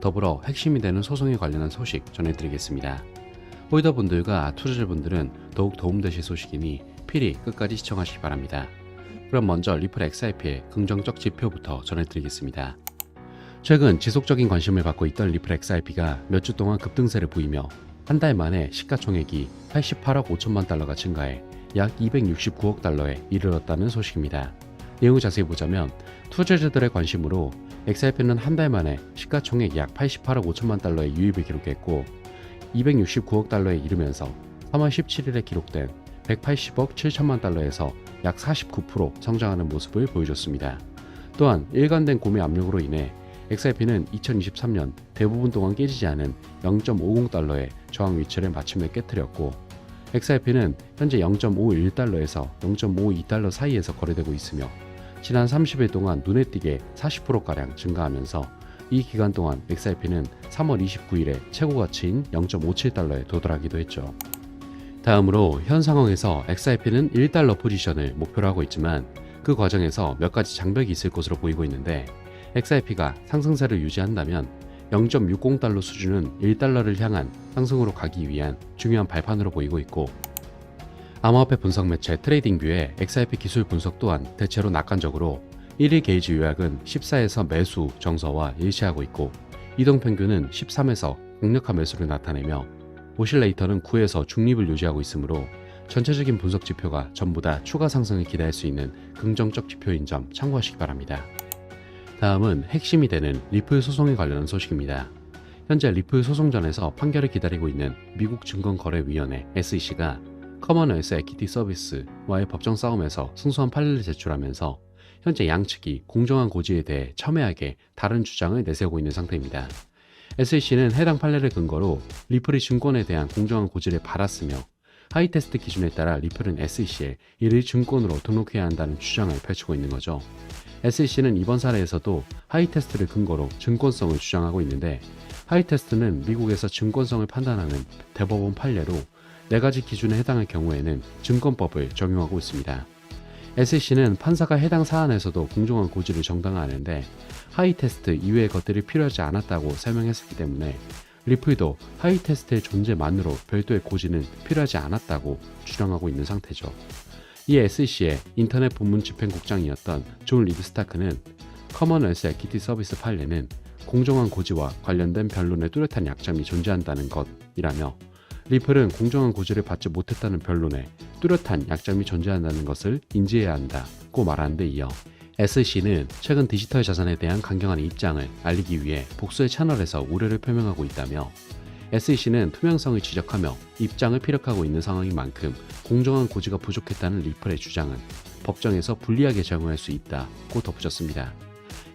더불어 핵심이 되는 소송에 관련한 소식 전해드리겠습니다. 홀더분들과 투자자분들은 더욱 도움되실 소식이니 필히 끝까지 시청하시기 바랍니다. 그럼 먼저 리플 XRP의 긍정적 지표부터 전해드리겠습니다. 최근 지속적인 관심을 받고 있던 리플 XRP가 몇 주 동안 급등세를 보이며 한 달 만에 시가총액이 88억 5천만 달러가 증가해 약 269억 달러에 이르렀다는 소식입니다. 내용을 자세히 보자면 투자자들의 관심으로 XRP는 한 달 만에 시가총액 약 88억 5천만 달러의 유입을 기록했고 269억 달러에 이르면서 3월 17일에 기록된 180억 7천만 달러에서 약 49% 성장하는 모습을 보여줬습니다. 또한 일관된 구매 압력으로 인해 XRP는 2023년 대부분 동안 깨지지 않은 0.50달러의 저항 위치를 마침내 깨뜨렸고 XRP는 현재 0.51달러에서 0.52달러 사이에서 거래되고 있으며 지난 30일 동안 눈에 띄게 40%가량 증가하면서 이 기간 동안 XRP는 3월 29일에 최고 가치인 0.57달러에 도달하기도 했죠. 다음으로 현 상황에서 XRP는 1달러 포지션을 목표로 하고 있지만 그 과정에서 몇 가지 장벽이 있을 것으로 보이고 있는데 XRP가 상승세를 유지한다면 0.60달러 수준은 1달러를 향한 상승으로 가기 위한 중요한 발판으로 보이고 있고 암호화폐 분석 매체 트레이딩뷰의 XRP 기술 분석 또한 대체로 낙관적으로 1일 게이지 요약은 14에서 매수 정서와 일치하고 있고 이동 평균은 13에서 강력한 매수를 나타내며 오실레이터는 9에서 중립을 유지하고 있으므로 전체적인 분석 지표가 전부 다 추가 상승을 기대할 수 있는 긍정적 지표인 점 참고하시기 바랍니다. 다음은 핵심이 되는 리플 소송에 관련한 소식입니다. 현재 리플 소송전에서 판결을 기다리고 있는 미국 증권거래위원회 SEC가 커먼웰스 에퀴티 서비스와의 법정 싸움에서 승소한 판례를 제출하면서 현재 양측이 공정한 고지에 대해 첨예하게 다른 주장을 내세우고 있는 상태입니다. SEC는 해당 판례를 근거로 리플이 증권에 대한 공정한 고지를 받았으며 하이테스트 기준에 따라 리플은 SEC에 이를 증권으로 등록해야 한다는 주장을 펼치고 있는 거죠. SEC는 이번 사례에서도 하이테스트를 근거로 증권성을 주장하고 있는데 하이테스트는 미국에서 증권성을 판단하는 대법원 판례로 네 가지 기준에 해당할 경우에는 증권법을 적용하고 있습니다. SEC는 판사가 해당 사안에서도 공정한 고지를 정당화하는데 하이 테스트 이외의 것들이 필요하지 않았다고 설명했기 때문에 리플도 하이 테스트의 존재만으로 별도의 고지는 필요하지 않았다고 주장하고 있는 상태죠. 이 SEC의 인터넷 본문 집행국장이었던 존 리브스타크는 커먼웰스 에퀴티 서비스 판례는 공정한 고지와 관련된 변론에 뚜렷한 약점이 존재한다는 것이라며 리플은 공정한 고지를 받지 못했다는 변론에 뚜렷한 약점이 존재한다는 것을 인지해야 한다고 말하는 데 이어 SC는 최근 디지털 자산에 대한 강경한 입장을 알리기 위해 복수의 채널에서 우려를 표명하고 있다며 SEC는 투명성을 지적하며 입장을 피력하고 있는 상황인 만큼 공정한 고지가 부족했다는 리플의 주장은 법정에서 불리하게 적용할 수 있다고 덧붙였습니다.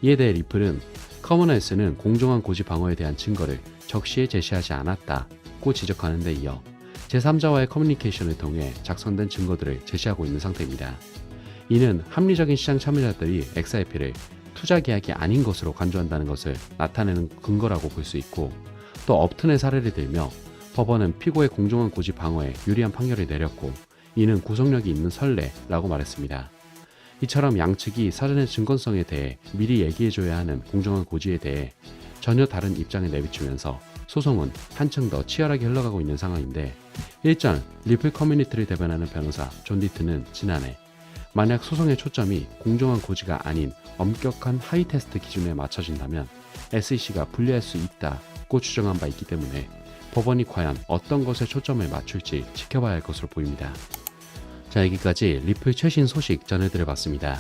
이에 대해 리플은 커먼웰스는 공정한 고지 방어에 대한 증거를 적시에 제시하지 않았다 고 지적하는 데 이어 제3자와의 커뮤니케이션을 통해 작성된 증거들을 제시하고 있는 상태입니다. 이는 합리적인 시장 참여자들이 XRP를 투자 계약이 아닌 것으로 간주한다는 것을 나타내는 근거라고 볼 수 있고 또 업튼의 사례를 들며 법원은 피고의 공정한 고지 방어에 유리한 판결을 내렸고 이는 구속력이 있는 선례라고 말했습니다. 이처럼 양측이 사전의 증권성에 대해 미리 얘기해줘야 하는 공정한 고지에 대해 전혀 다른 입장을 내비추면서 소송은 한층 더 치열하게 흘러가고 있는 상황인데 일전 리플 커뮤니티를 대변하는 변호사 존 디트는 지난해 만약 소송의 초점이 공정한 고지가 아닌 엄격한 하이 테스트 기준에 맞춰진다면 SEC가 불리할 수 있다고 주장한 바 있기 때문에 법원이 과연 어떤 것에 초점을 맞출지 지켜봐야 할 것으로 보입니다. 자, 여기까지 리플 최신 소식 전해드려 봤습니다.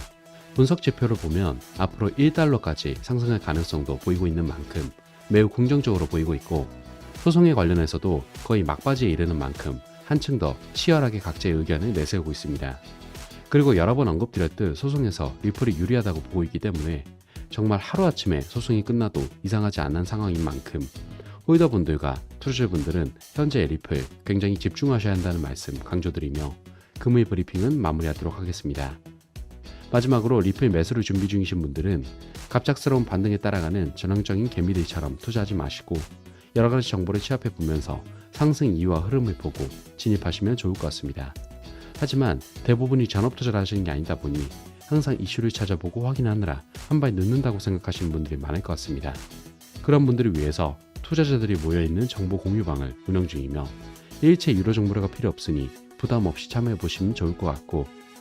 분석 지표를 보면 앞으로 1달러까지 상승할 가능성도 보이고 있는 만큼 매우 긍정적으로 보이고 있고 소송에 관련해서도 거의 막바지에 이르는 만큼 한층 더 치열하게 각자의 의견을 내세우고 있습니다. 그리고 여러 번 언급드렸듯 소송에서 리플이 유리하다고 보고 있기 때문에 정말 하루아침에 소송이 끝나도 이상하지 않은 상황인 만큼 홀더분들과 투자자분들은 현재 리플 굉장히 집중하셔야 한다는 말씀 강조드리며 금일 브리핑은 마무리하도록 하겠습니다. 마지막으로 리플 매수를 준비 중이신 분들은 갑작스러운 반등에 따라가는 전형적인 개미들처럼 투자하지 마시고 여러 가지 정보를 취합해 보면서 상승 이유와 흐름을 보고 진입하시면 좋을 것 같습니다. 하지만 대부분이 전업 투자를 하시는 게 아니다 보니 항상 이슈를 찾아보고 확인하느라 한 발 늦는다고 생각하시는 분들이 많을 것 같습니다. 그런 분들을 위해서 투자자들이 모여있는 정보 공유방을 운영 중이며 일체 유료 정보가 필요 없으니 부담 없이 참여해 보시면 좋을 것 같고